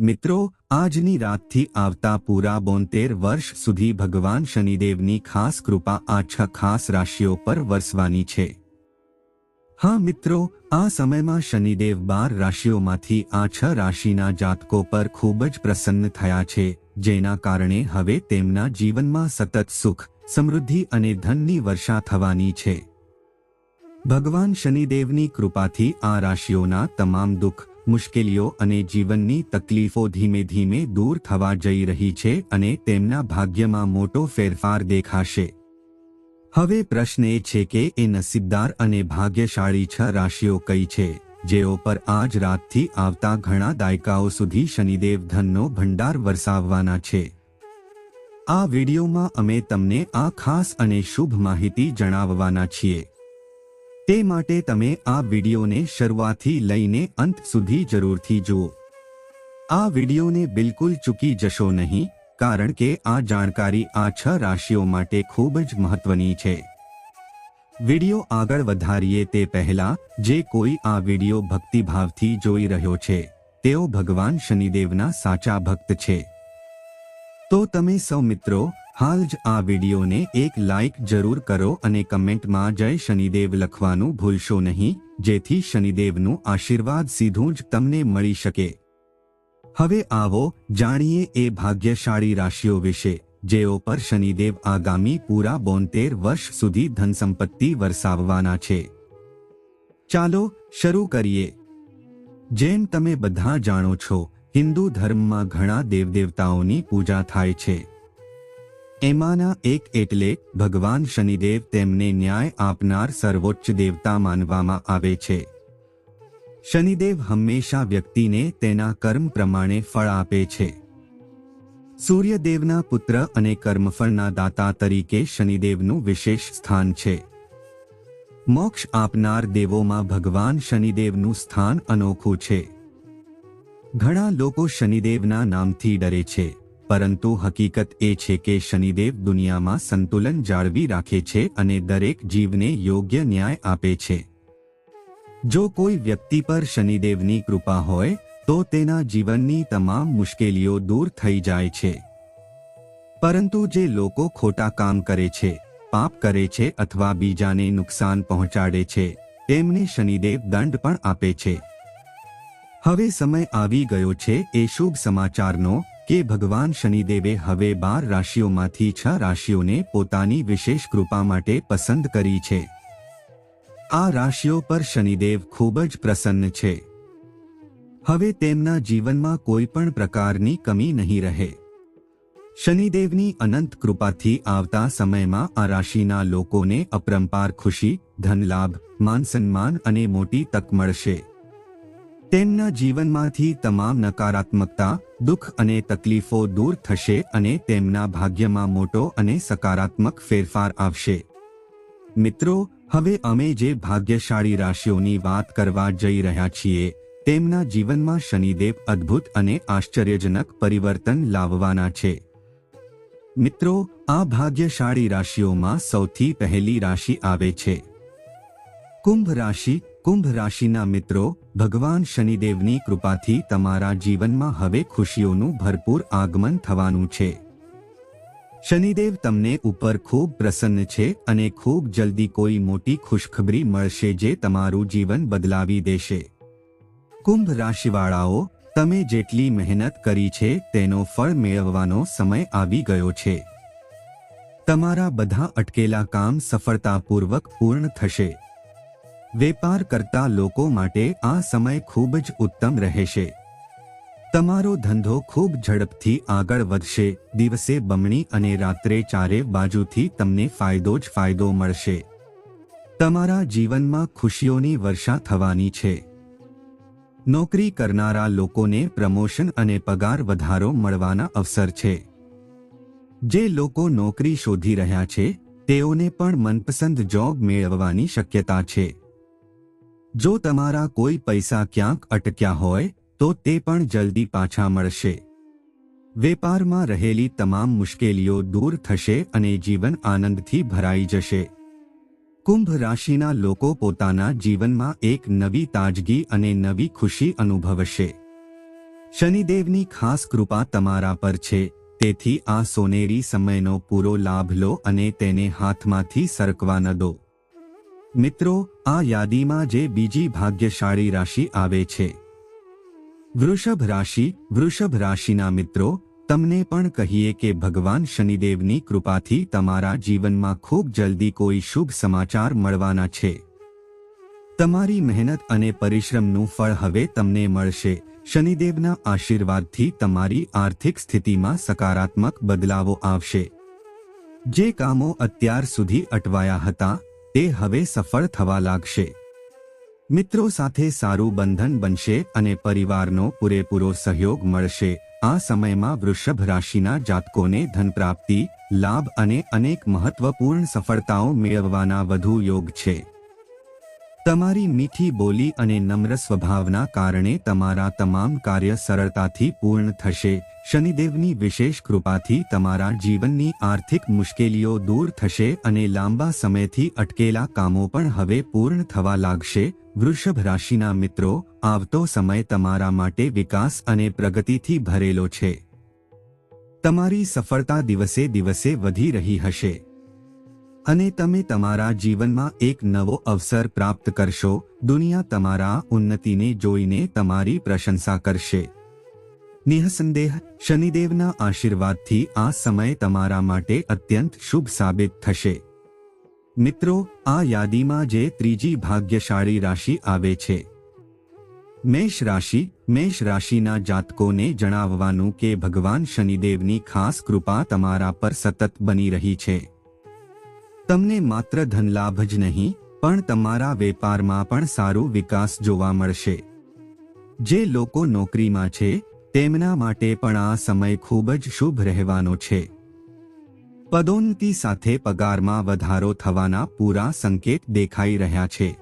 મિત્રો, આજની રાતથી આવતા પૂરા બોતેર વર્ષ સુધી ભગવાન શનિદેવની ખાસ કૃપા આ છ ખાસ રાશિઓ પર વરસવાની છે. હા મિત્રો, આ સમયમાં શનિદેવ બાર રાશિઓમાંથી આ છ રાશિના જાતકો પર ખૂબ જ પ્રસન્ન થયા છે, જેના કારણે હવે તેમના જીવનમાં સતત સુખ, સમૃદ્ધિ અને ધનની વર્ષા થવાની છે. ભગવાન શનિદેવની કૃપાથી આ રાશિઓના તમામ દુઃખ મુશ્કેલીઓ અને જીવનની તકલીફો ધીમે ધીમે દૂર થવા જઈ રહી છે અને તેમના ભાગ્યમાં મોટો ફેરફાર દેખાશે. હવે પ્રશ્ન એ છે કે એ નસીબદાર અને ભાગ્યશાળી છ રાશિઓ કઈ છે, જેઓ પર આજ રાતથી આવતા ઘણા દાયકાઓ સુધી શનિદેવ ધનનો ભંડાર વરસાવવાના છે. આ વિડીયોમાં અમે તમને આ ખાસ અને શુભ માહિતી જણાવવાના છીએ. તે માટે તમે આ વિડીયોને શરૂઆતથી લઈને અંત સુધી જરૂરથી જુઓ. આ વિડીયોને બિલકુલ ચૂકી જશો નહીં, કારણ કે આ જાણકારી આ છ રાશિઓ માટે ખૂબ જ મહત્વની છે. વીડિયો આગળ વધારીએ તે પહેલા, જે કોઈ આ વીડિયો ભક્તિભાવથી જોઈ રહ્યો છે, તેઓ ભગવાન શનિદેવના સાચા ભક્ત છે. તો તમે સૌ મિત્રો, હાલ જ આ વિડીયોને એક લાઇક જરૂર કરો અને કમેન્ટમાં જય શનિદેવ લખવાનું ભૂલશો નહીં, જેથી શનિદેવનું આશીર્વાદ સીધું જ તમને મળી શકે. હવે આવો જાણીએ એ ભાગ્યશાળી રાશિઓ વિશે, જેઓ પર શનિદેવ આગામી પૂરા બોતેર વર્ષ સુધી ધનસંપત્તિ વરસાવવાના છે. ચાલો શરૂ કરીએ. જેમ તમે બધા જાણો છો હિન્દુ ધર્મમાં ઘણા દેવદેવતાઓની પૂજા થાય છે. એમાંના એક એટલે ભગવાન શનિદેવ તેમને ન્યાય આપનાર સર્વોચ્ચ દેવતા માનવામાં આવે છે. શનિદેવ હંમેશા વ્યક્તિને તેના કર્મ પ્રમાણે ફળ આપે છે. સૂર્યદેવના પુત્ર અને કર્મફળના દાતા તરીકે શનિદેવનું વિશેષ સ્થાન છે. મોક્ષ આપનાર દેવોમાં ભગવાન શનિદેવનું સ્થાન અનોખું છે. ઘણા લોકો શનિદેવના નામથી ડરે છે, પરંતુ હકીકત એ છે કે શનિદેવ દુનિયામાં સંતુલન જાળવી રાખે છે અને દરેક જીવને યોગ્ય ન્યાય આપે છે. જો કોઈ વ્યક્તિ પર શનિદેવની કૃપા હોય, તો તેના જીવનની તમામ મુશ્કેલીઓ દૂર થઈ જાય છે. પરંતુ જે લોકો ખોટા કામ કરે છે, પાપ કરે છે અથવા બીજાને નુકસાન પહોંચાડે છે, તેમને શનિદેવ દંડ પણ આપે છે. હવે સમય આવી ગયો છે એ શુભ સમાચારનો કે ભગવાન શનિદેવે હવે બાર રાશિઓમાંથી છ રાશિઓને પોતાની વિશેષ કૃપા માટે પસંદ કરી છે. આ રાશિઓ પર શનિદેવ ખૂબ જ પ્રસન્ન છે. હવે તેમના જીવનમાં કોઈ પણ પ્રકારની કમી નહીં રહે. શનિદેવની અનંત કૃપાથી આવતા સમયમાં આ રાશિના લોકોને અપરંપાર ખુશી, ધનલાભ, માન સન્માન અને મોટી તક મળશે. તેમના જીવનમાંથી તમામ નકારાત્મકતા, દુઃખ અને તકલીફો દૂર થશે અને તેમના ભાગ્યમાં મોટો અને સકારાત્મક ફેરફાર આવશે. મિત્રો, હવે અમે જે ભાગ્યશાળી રાશિઓની વાત કરવા જઈ રહ્યા છીએ, તેમના જીવનમાં શનિદેવ અદ્ભુત અને આશ્ચર્યજનક પરિવર્તન લાવવાના છે. મિત્રો, આ ભાગ્યશાળી રાશિઓમાં સૌથી પહેલી રાશિ આવે છે. કુંભ રાશિ કુંભ રાશિના મિત્રો, ભગવાન શનિદેવની કૃપાથી તમારા જીવનમાં હવે ખુશીઓનું ભરપૂર આગમન થવાનું છે. શનિદેવ તમને ઉપર ખૂબ પ્રસન્ન છે અને ખૂબ જલ્દી કોઈ મોટી ખુશખબરી મળશે જે તમારું જીવન બદલાવી દેશે. કુંભ રાશિવાળાઓ, તમે જેટલી મહેનત કરી છે તેનો ફળ મેળવવાનો સમય આવી ગયો છે. તમારા બધા અટકેલા કામ સફળતાપૂર્વક પૂર્ણ થશે. વેપાર કરતા લોકો માટે આ સમય ખૂબ જ ઉત્તમ રહેશે. તમારો ધંધો ખૂબ ઝડપથી આગળ વધશે, દિવસે બમણી અને રાત્રે ચારે બાજુથી તમને ફાયદો જ ફાયદો મળશે. તમારા જીવનમાં ખુશીઓની વર્ષા થવાની છે. નોકરી કરનારા લોકોને પ્રમોશન અને પગાર વધારો મળવાના અવસર છે. જે લોકો નોકરી શોધી રહ્યા છે, તેઓને પણ મનપસંદ જોબ મેળવવાની શક્યતા છે. જો તમારા કોઈ પૈસા ક્યાંક અટક્યા હોય, તો તે પણ જલ્દી પાછા મળશે. વેપારમાં રહેલી તમામ મુશ્કેલીઓ દૂર થશે અને જીવન આનંદથી ભરાઈ જશે. કુંભ રાશિના લોકો પોતાના જીવનમાં એક નવી તાજગી અને નવી ખુશી અનુભવશે. શનિદેવની ખાસ કૃપા તમારા પર છે, તેથી આ સોનેરી સમયનો પૂરો લાભ લો અને તેને હાથમાંથી સરકવા ન દો. મિત્રો, આ યાદીમાં જે બીજી ભાગ્યશાળી રાશિ આવે છે. વૃષભ રાશિ, વૃષભ રાશિના મિત્રો, તમને પણ કહીએ કે ભગવાન શનિદેવની કૃપાથી તમારા જીવનમાં ખૂબ જલ્દી કોઈ શુભ સમાચાર મળવાના છે. તમારી મહેનત અને પરિશ્રમનું ફળ હવે તમને મળશે. શનિદેવના આશીર્વાદથી તમારી આર્થિક સ્થિતિમાં સકારાત્મક બદલાવો આવશે. જે કામો અત્યાર સુધી અટવાયા હતા તે હવે સફળ થવા લાગશે. મિત્રો સાથે સારું બંધન બનશે અને પરિવારનો પૂરેપૂરો સહયોગ મળશે. આ સમયમાં વૃષભ રાશિના જાતકોને ધન પ્રાપ્તિ, લાભ અને અનેક મહત્વપૂર્ણ સફળતાઓ મેળવવાના વધુ યોગ છે. તમારી મીઠી બોલી અને નમ્ર સ્વભાવના કારણે તમારા તમામ કાર્ય સરળતાથી પૂર્ણ થશે. શનિદેવની વિશેષ કૃપાથી તમારા જીવનની આર્થિક મુશ્કેલીઓ દૂર થશે અને લાંબા સમયથી અટકેલા કામો પણ હવે પૂર્ણ થવા લાગશે. વૃષભ રાશિના મિત્રો, આવતો સમય તમારા માટે વિકાસ અને પ્રગતિથી ભરેલો છે. તમારી સફળતા દિવસે દિવસે વધી રહી હશે. અને તમે તમારા જીવનમાં એક નવો અવસર પ્રાપ્ત કરશો. દુનિયા તમારા ઉન્નતિને જોઈને તમારી પ્રશંસા કરશે. નિઃસંદેહ શનિદેવના આશીર્વાદથી આ સમય તમારા માટે અત્યંત શુભ સાબિત થશે. મિત્રો, આ યાદીમાં જે ત્રીજી ભાગ્યશાળી રાશિ આવે છે. મેષ રાશિ, મેષ રાશિના જાતકોને જણાવવાનું કે ભગવાન શનિદેવની ખાસ કૃપા તમારા પર સતત બની રહી છે. તમને માત્ર ધનલાભ જ નહીં, પણ તમારા વેપારમાં પણ સારું વિકાસ જોવા મળશે. જે લોકો નોકરીમાં છે તેમના માટે પણ આ સમય ખૂબ જ શુભ રહેવાનો છે. પદોન્નતિ સાથે પગારમાં વધારો થવાના પૂરા સંકેત દેખાઈ રહ્યા છે.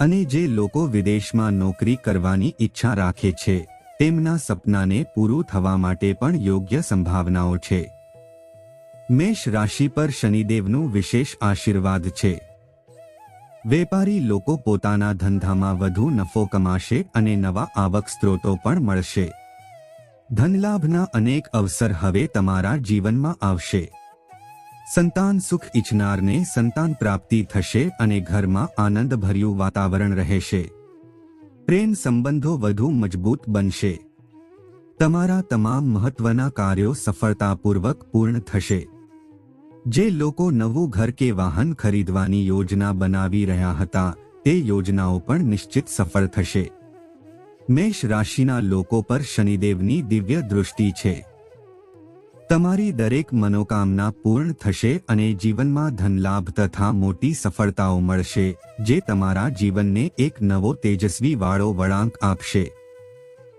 અને જે લોકો વિદેશમાં નોકરી કરવાની ઈચ્છા રાખે છે, તેમના સપનાને પૂરું થવા માટે પણ યોગ્ય સંભાવનાઓ છે. મેષ રાશિ પર શનિદેવનું વિશેષ આશીર્વાદ છે. વેપારી લોકો પોતાના ધંધામાં વધુ નફો કમાશે અને નવા આવક સ્ત્રોતો પણ મળશે. ધનલાભના અનેક અવસર હવે તમારા જીવનમાં આવશે. સંતાન સુખ ઈચ્છનારને સંતાન પ્રાપ્તિ થશે અને ઘરમાં આનંદભર્યું વાતાવરણ રહેશે. પ્રેમ સંબંધો વધુ મજબૂત બનશે. તમારા તમામ મહત્વના કાર્યો સફળતાપૂર્વક પૂર્ણ થશે. જે લોકો નવું ઘર કે વાહન ખરીદવાની યોજના બનાવી રહ્યા હતા, તે યોજનાઓ પણ નિશ્ચિત સફળ થશે. મેષ રાશિના લોકો પર શનિદેવની દિવ્ય દૃષ્ટિ છે. તમારી દરેક મનોકામના પૂર્ણ થશે અને જીવનમાં ધનલાભ તથા મોટી સફળતાઓ મળશે, જે તમારા જીવનને એક નવો તેજસ્વી વાળો વળાંક આપશે.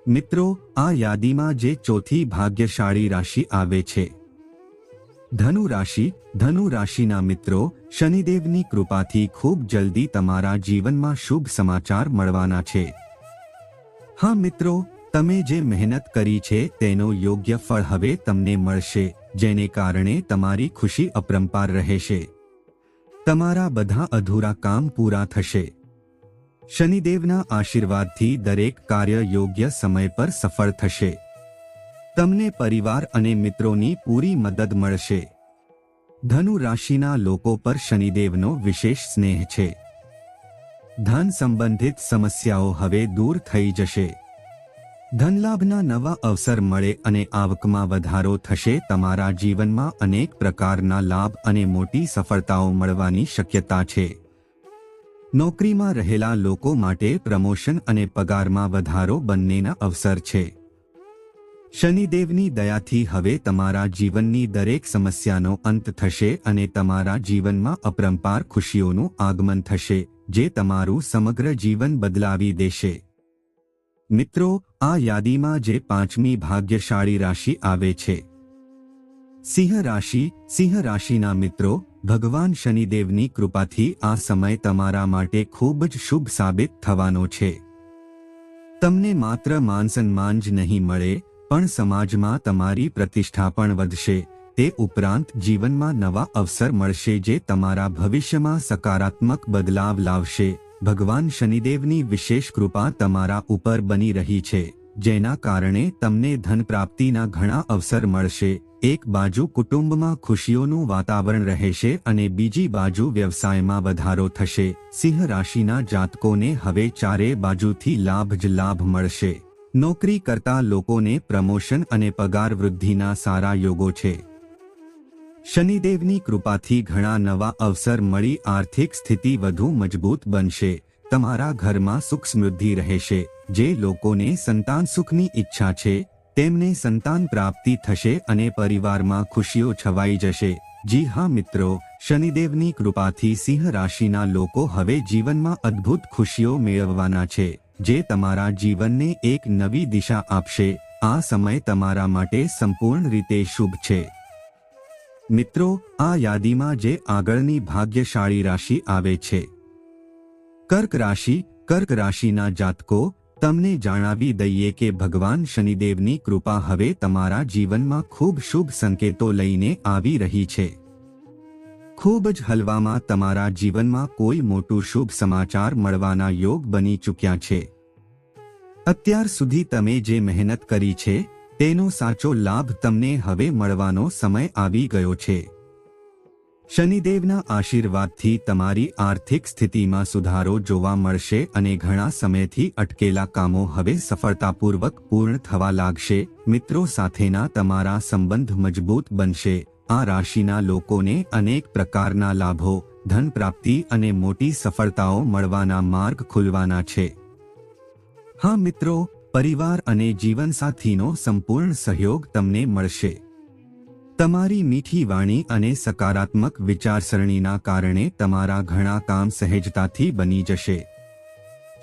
મિત્રો, આ યાદીમાં જે ચોથી ભાગ્યશાળી રાશિ આવે છે. ધનુ રાશિ ધનુ રાશિના મિત્રો, શનિદેવની કૃપાથી ખૂબ જલ્દી તમારા જીવનમાં શુભ સમાચાર મળવાના છે. હા મિત્રો, તમે જે મહેનત કરી છે તેનો યોગ્ય ફળ હવે તમને મળશે, જેને કારણે તમારી ખુશી અપરંપાર રહેશે. તમારા બધા અધૂરા કામ પૂરા થશે. શનિદેવના આશીર્વાદથી દરેક કાર્ય યોગ્ય સમય પર સફળ થશે. તમને પરિવાર અને મિત્રોની પૂરી મદદ મળશે. ધનુ રાશિના લોકો પર શનિદેવનો વિશેષ સ્નેહ છે. ધન સંબંધિત સમસ્યાઓ હવે દૂર થઈ જશે. ધનલાભના નવા અવસર મળે અને આવકમાં વધારો થશે, તમારા જીવનમાં અનેક પ્રકારના લાભ અને મોટી સફળતાઓ મળવાની શક્યતા છે. નોકરીમાં રહેલા લોકો માટે પ્રમોશન અને પગારમાં વધારો બંનેના અવસર છે. શનિદેવની દયાથી હવે તમારા જીવનની દરેક સમસ્યાનો અંત થશે અને તમારા જીવનમાં અપરંપાર ખુશીઓનું આગમન થશે, જે તમારું સમગ્ર જીવન બદલાવી દેશે. મિત્રો, આ યાદીમાં જે પાંચમી ભાગ્યશાળી રાશિ આવે છે. સિંહ રાશિ, સિંહ રાશિના મિત્રો, ભગવાન શનિદેવની કૃપાથી આ સમય તમારા માટે ખૂબ જ શુભ સાબિત થવાનો છે. તમને માત્ર માન સન્માન જ નહીં મળે પણ સમાજમાં તમારી પ્રતિષ્ઠા પણ વધશે. તે ઉપરાંત જીવનમાં નવા અવસર મળશે જે તમારા ભવિષ્યમાં સકારાત્મક બદલાવ લાવશે. ભગવાન શનિદેવની વિશેષ કૃપા તમારા ઉપર બની રહી છે, જેના કારણે તમને ધન પ્રાપ્તિના ઘણા અવસર મળશે. એક બાજુ કુટુંબમાં ખુશીઓનું વાતાવરણ રહેશે અને બીજી બાજુ વ્યવસાયમાં વધારો થશે. સિંહ રાશિના જાતકોને હવે ચારે બાજુથી લાભ જ લાભ મળશે. નોકરી કરતા લોકોને પ્રમોશન અને પગાર વૃદ્ધિના સારા યોગો છે. શનિદેવની કૃપાથી ઘણા નવા અવસર મળી, આર્થિક સ્થિતિ વધુ મજબૂત બનશે. તમારા ઘરમાં સુખ સમૃદ્ધિ રહેશે. જે લોકોને સંતાન સુખની ઈચ્છા છે, તેમને સંતાન પ્રાપ્તિ થશે અને પરિવારમાં ખુશીઓ છવાઈ જશે. જી હા મિત્રો, શનિદેવની કૃપાથી સિંહ રાશિના લોકો હવે જીવનમાં અદ્ભુત ખુશીઓ મેળવવાના છે. જે તમારા જીવનને એક નવી દિશા આપશે. આ સમય તમારા માટે સંપૂર્ણ રીતે શુભ છે. મિત્રો, આ યાદીમાં જે આગળની ભાગ્યશાળી રાશિ આવે છે. કર્ક રાશિ, કર્ક રાશિના જાતકો, તમને જણાવી દઈએ કે ભગવાન શનિદેવની કૃપા હવે તમારા જીવનમાં ખૂબ શુભ સંકેતો લઈને આવી રહી છે. ખૂબ જ હલવામાં તમારા જીવનમાં કોઈ મોટું શુભ સમાચાર મળવાના યોગ બની ચૂક્યા છે. અત્યાર સુધી તમે જે મહેનત કરી છે, તેનો સાચો લાભ તમને હવે મળવાનો સમય આવી ગયો છે. શનિદેવના આશીર્વાદથી તમારી આર્થિક સ્થિતિમાં સુધારો જોવા મળશે અને ઘણા સમયથી અટકેલા કામો હવે સફળતાપૂર્વક પૂર્ણ થવા લાગશે. મિત્રો સાથેના તમારા સંબંધ મજબૂત બનશે. આ રાશિના લોકોને અનેક પ્રકારના લાભો, ધન પ્રાપ્તિ અને મોટી સફળતાઓ મળવાના માર્ગ ખુલવાના છે. હા મિત્રો, પરિવાર અને જીવનસાથીનો સંપૂર્ણ સહયોગ તમને મળશે. તમારી મીઠી વાણી અને સકારાત્મક વિચારસરણીના કારણે તમારા ઘણા કામ સહેજતાથી બની જશે.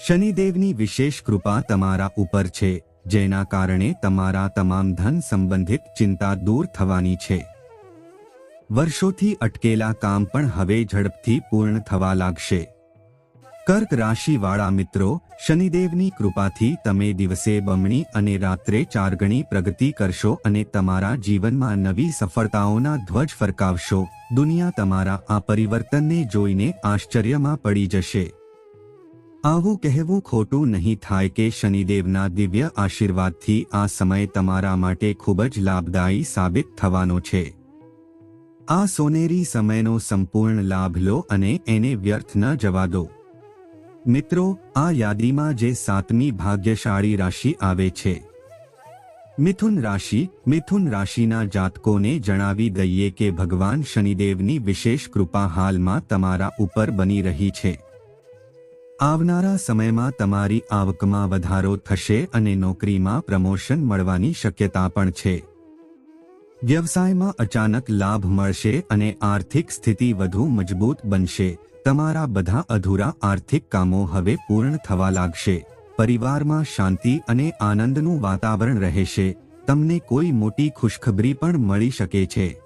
શનિદેવની વિશેષ કૃપા તમારા ઉપર છે, જેના કારણે તમારા તમામ ધન સંબંધિત ચિંતા દૂર થવાની છે. વર્ષોથી અટકેલા કામ પણ હવે ઝડપથી પૂર્ણ થવા લાગશે. કર્ક રાશિવાળા મિત્રો, શનિદેવની કૃપાથી તમે દિવસે બમણી અને રાત્રે ચાર ગણી પ્રગતિ કરશો અને તમારા જીવનમાં નવી સફળતાઓના ધ્વજ ફરકાવશો. દુનિયા તમારા આ પરિવર્તનને જોઈને આશ્ચર્યમાં પડી જશે. આવું કહેવું ખોટું નહીં થાય કે શનિદેવના દિવ્ય આશીર્વાદથી આ સમય તમારા માટે ખૂબ જ લાભદાયી સાબિત થવાનો છે. આ સોનેરી સમયનો સંપૂર્ણ લાભ લો અને એને વ્યર્થ ન જવા દો. મિત્રો, આ યાદીમાં જે સાતમી ભાગ્યશાળી રાશિ આવે છે. મિથુન રાશિ, મિથુન રાશિના જાતકોને જણાવી દઈએ કે ભગવાન શનિદેવની વિશેષ કૃપા હાલમાં તમારા ઉપર બની રહી છે. આવનારા સમયમાં તમારી આવકમાં વધારો થશે અને નોકરીમાં પ્રમોશન મળવાની શક્યતા પણ છે. વ્યવસાયમાં અચાનક લાભ મળશે અને આર્થિક સ્થિતિ વધુ મજબૂત બનશે. તમારા બધા અધૂરા આર્થિક કામો હવે પૂર્ણ થવા લાગશે. પરિવારમાં શાંતિ અને આનંદનું વાતાવરણ રહેશે. તમને કોઈ મોટી ખુશખબરી પણ મળી શકે છે.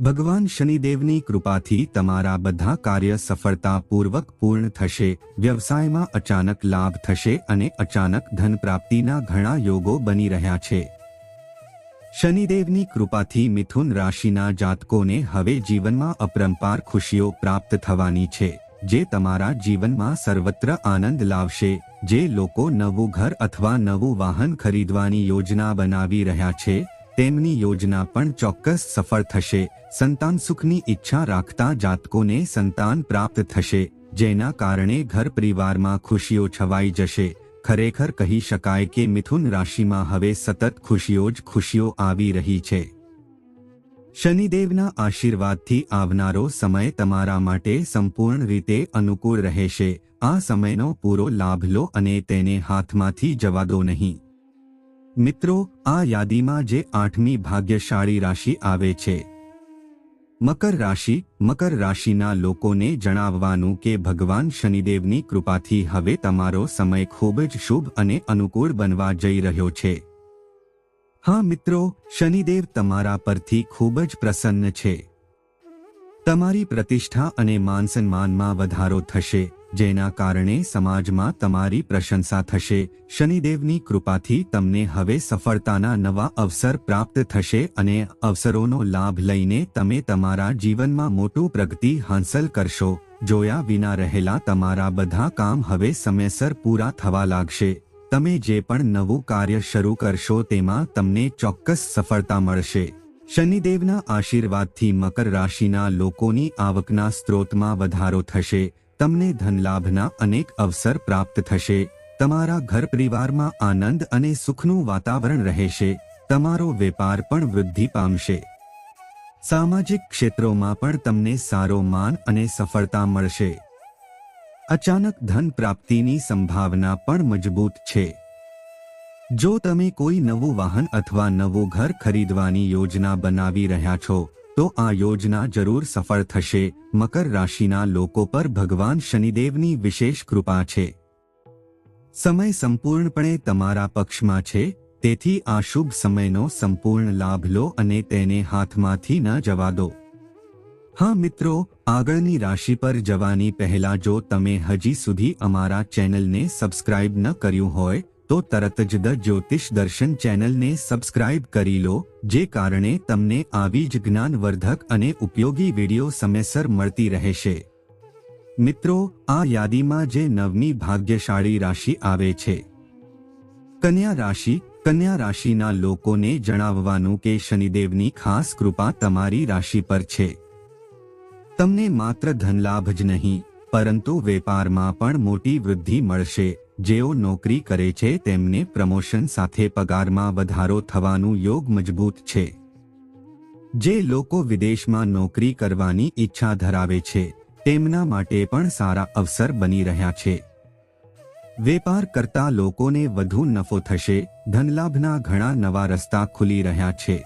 ભગવાન શનિદેવની કૃપાથી તમારા બધા કાર્ય સફળતાપૂર્વક પૂર્ણ થશે. વ્યવસાયમાં અચાનક લાભ થશે અને અચાનક ધન પ્રાપ્તિના ઘણા યોગો બની રહ્યા છે. શનિદેવની કૃપાથી મિથુન રાશિના જાતકોને હવે જીવનમાં અપરંપાર ખુશીઓ પ્રાપ્ત થવાની છે, જે તમારા જીવનમાં સર્વત્ર આનંદ લાવશે, જે લોકો નવું ઘર અથવા નવું વાહન ખરીદવાની યોજના બનાવી રહ્યા છે, તેમની યોજના પણ ચોક્કસ સફળ થશે, સંતાન સુખની ઈચ્છા રાખતા જાતકોને સંતાન પ્રાપ્ત થશે, જેના કારણે ઘર પરિવારમાં ખુશીઓ છવાઈ જશે ખરેખર કહી શકાય કે મિથુન રાશિમાં હવે સતત ખુશીઓ જ ખુશીઓ આવી રહી છે. શનિદેવના આશીર્વાદથી આવનારો સમય તમારા માટે સંપૂર્ણ રીતે અનુકૂળ રહેશે. આ સમયનો પૂરો લાભ લો અને તેને હાથમાંથી જવા દો નહીં. મિત્રો, આ યાદીમાં જે આઠમી ભાગ્યશાળી રાશિ આવે છે મકર રાશિ, મકર રાશિના લોકોને જણાવવાનું કે ભગવાન શનિદેવની કૃપાથી હવે તમારો સમય ખૂબ જ શુભ અને અનુકૂળ બનવા જઈ રહ્યો છે. હા મિત્રો, શનિદેવ તમારા પરથી ખૂબ જ પ્રસન્ન છે. તમારી પ્રતિષ્ઠા અને માન સન્માનમાં વધારો થશે. જેના કારણે સમાજમાં તમારી પ્રશંસા થશે. શનિદેવની કૃપાથી તમને હવે સફળતાના નવા અવસર પ્રાપ્ત થશે અને અવસરોનો લાભ લઈને તમે તમારા જીવનમાં મોટું પ્રગતિ હાંસલ કરશો. જોયા વિના રહેલા તમારા બધા કામ હવે સમયસર પૂરા થવા લાગશે. તમે જે પણ નવું કાર્ય શરૂ કરશો તેમાં તમને ચોક્કસ સફળતા મળશે. શનિદેવના આશીર્વાદથી મકર રાશિના લોકોની આવકના સ્ત્રોતમાં વધારો થશે. તમને ધનલાભના અનેક અવસર પ્રાપ્ત થશે. તમારા ઘર પરિવારમાં આનંદ અને સુખનું વાતાવરણ રહેશે. તમારો વેપાર પણ વૃદ્ધિ પામશે. સામાજિક ક્ષેત્રોમાં પણ તમને સારો માન અને સફળતા મળશે. અચાનક ધન પ્રાપ્તિની સંભાવના પણ મજબૂત છે. જો તમે કોઈ નવું વાહન અથવા નવું ઘર ખરીદવાની યોજના બનાવી રહ્યા છો તો આ યોજના જરૂર સફળ થશે. મકર રાશિના લોકો પર ભગવાન શનિદેવની વિશેષ કૃપા છે. સમય સંપૂર્ણપણે તમારા પક્ષમાં છે. તેથી આ શુભ સમયનો સંપૂર્ણ લાભ લો અને તેને હાથમાંથી ન જવા દો. હા મિત્રો, આગળની રાશિ પર જવાની પહેલા જો તમે હજી સુધી અમારા ચેનલને સબસ્ક્રાઇબ ન કર્યું હોય તો તરત જ દ જ્યોતિષ દર્શન ચેનલને સબસ્ક્રાઇબ કરી લો, જે કારણે તમને આવી જ જ્ઞાનવર્ધક અને ઉપયોગી વીડિયો સમયસર મળતી રહેશે. મિત્રો, આ યાદીમાં જે નવમી ભાગ્યશાળી રાશિ આવે છે. કન્યા રાશિ, કન્યા રાશિના લોકોને જણાવવાનું કે શનિદેવની ખાસ કૃપા તમારી રાશિ પર છે. તમને માત્ર ધનલાભ જ નહીં, પરંતુ વેપારમાં પણ મોટી વૃદ્ધિ મળશે. જેઓ નોકરી કરે છે તેમને પ્રમોશન સાથે પગારમાં વધારો થવાનું યોગ મજબૂત છે. જે લોકો વિદેશમાં નોકરી કરવાની ઈચ્છા ધરાવે છે, તેમના માટે પણ સારા અવસર બની રહ્યા છે. વેપાર કરતા લોકોને વધુ નફો થશે, ધનલાભના ઘણા નવા રસ્તા ખુલી રહ્યા છે.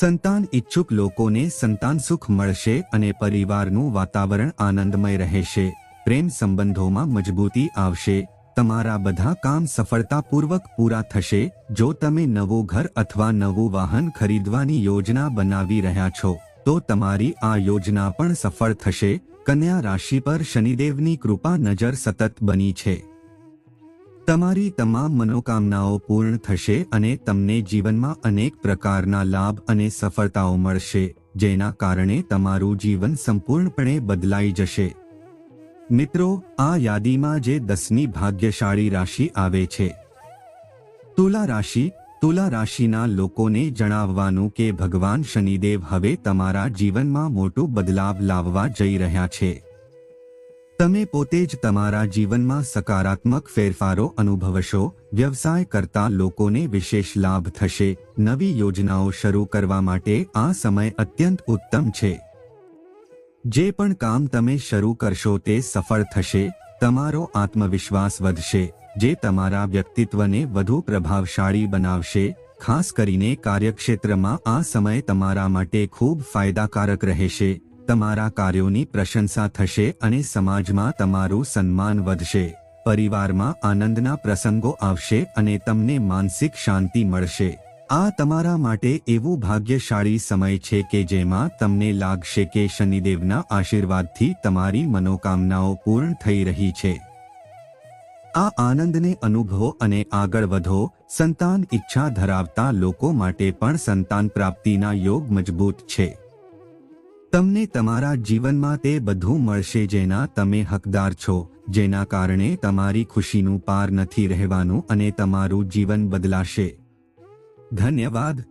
સંતાન ઈચ્છુક લોકોને સંતાન સુખ મળશે અને પરિવારનું વાતાવરણ આનંદમય રહેશે. પ્રેમ સંબંધોમાં મજબૂતી આવશે. તમારા બધા કામ સફળતાપૂર્વક પૂરા થશે. જો તમે નવું ઘર અથવા નવું વાહન ખરીદવાની યોજના બનાવી રહ્યા છો, તો તમારી આ યોજના પણ સફળ થશે. કન્યા રાશિ પર શનિદેવની કૃપા નજર સતત બની છે. તમારી તમામ મનોકામનાઓ પૂર્ણ થશે અને તમને જીવનમાં અનેક પ્રકારના લાભ અને સફળતાઓ મળશે, જેના કારણે તમારું જીવન સંપૂર્ણપણે બદલાઈ જશે. મિત્રો, આ યાદીમાં જે દસમી ભાગ્યશાળી રાશિ આવે છે. તુલા રાશિ, તુલા રાશિના લોકોને જણાવવાનું કે ભગવાન શનિદેવ હવે તમારા જીવનમાં મોટો બદલાવ લાવવા જઈ રહ્યા છે. તમે પોતે જ તમારા જીવનમાં સકારાત્મક ફેરફારો અનુભવશો, વ્યવસાય કરતા લોકોને વિશેષ લાભ થશે, નવી યોજનાઓ શરૂ કરવા માટે આ સમય અત્યંત ઉત્તમ છે. જે પણ કામ તમે શરૂ કરશો તે સફળ થશે, તમારો આત્મવિશ્વાસ વધશે, જે તમારા વ્યક્તિત્વને વધુ પ્રભાવશાળી બનાવશે, ખાસ કરીને કાર્યક્ષેત્રમાં આ સમય તમારા માટે ખૂબ ફાયદાકારક રહેશે, તમારા કાર્યોની પ્રશંસા થશે અને સમાજમાં તમારું સન્માન વધશે, પરિવારમાં આનંદના પ્રસંગો આવશે અને તમને માનસિક શાંતિ મળશે. આ તમારા માટે એવું ભાગ્યશાળી સમય છે કે જેમાં તમને લાગશે કે શનિદેવના આશીર્વાદથી તમારી મનોકામનાઓ પૂર્ણ થઈ રહી છે. આ આનંદને અનુભવો અને આગળ વધો, સંતાન ઈચ્છા ધરાવતા લોકો માટે પણ સંતાન પ્રાપ્તિના યોગ મજબૂત છે. તમને તમારા જીવનમાં તે બધું મળશે જેના તમે હકદાર છો, જેના કારણે તમારી ખુશીનું પાર નથી રહેવાનું અને તમારું જીવન બદલાશે. ધન્યવાદ